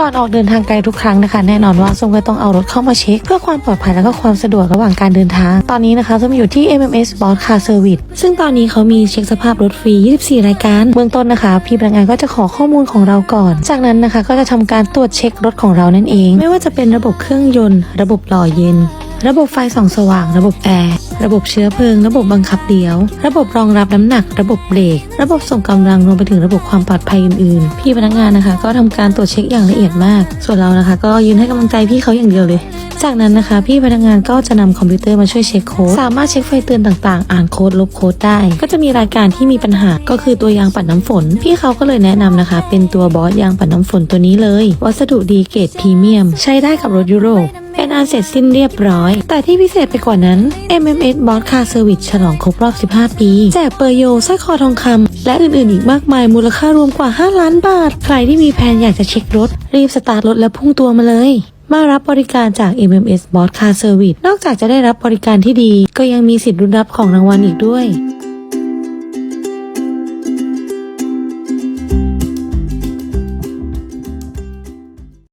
ก่อนออกเดินทางไกลทุกครั้งนะคะ แน่นอนว่าส้มก็ต้องเอารถเข้ามาเช็ค เพื่อความปลอดภัยและก็ความสะดวกระหว่างการเดินทาง ตอนนี้นะคะส้มอยู่ที่ MMS Boss Car Service ซึ่งตอนนี้เขามีเช็คสภาพรถฟรี 24 รายการ เบื้องต้นนะคะ พี่พนักงานก็จะขอข้อมูลของเราก่อน จากนั้นนะคะก็จะทำการตรวจเช็ครถของเรานั่นเอง ไม่ว่าจะเป็นระบบเครื่องยนต์ ระบบหล่อเย็น ระบบไฟส่องสว่าง ระบบแอร์ ระบบเชื้อเพลิง ระบบบังคับเลี้ยว ระบบรองรับน้ำหนัก ระบบเบรก ระบบส่งกำลังรวมไปถึงระบบความปลอดภัยอื่น ๆ พี่พนักงานนะคะ ก็ทำการตรวจเช็คอย่างละเอียดมาก ส่วนเรานะคะ ก็ยืนให้กำลังใจพี่เขาอย่างเดียวเลยจากนั้นนะคะ พี่พนักงานก็จะนำคอมพิวเตอร์มาช่วยเช็คโค้ดสามารถเช็คไฟเตือนต่างๆ อ่านโค้ดลบโค้ดได้ ก็จะมีรายการที่มีปัญหาก็คือตัวยางปัดน้ำฝน พี่เขาก็เลยแนะนำนะคะ เป็นตัวบอสยางปัดน้ำฝนตัวนี้เลย วัสดุดีเกรดพรีเมียม ใช้ได้กับรถยุโรป เป็นอันเสร็จสิ้นเรียบร้อย แต่ที่พิเศษไปกว่านั้น MMS Boss Car Service ฉลองครบรอบ 15 ปี แจกเปอร์โยสร้อยคอทองคำและอื่นๆ อีกมากมายมูลค่ารวมกว่า 5 ล้านบาท ใครที่มีแผนอยากจะเช็ครถ รีบสตาร์ทรถและพุ่งตัวมาเลยมารับบริการจาก MMS Boss Car Service นอกจากจะได้รับบริการที่ดี ก็ยังมีสิทธิ์รุนรับของรางวัลอีกด้วย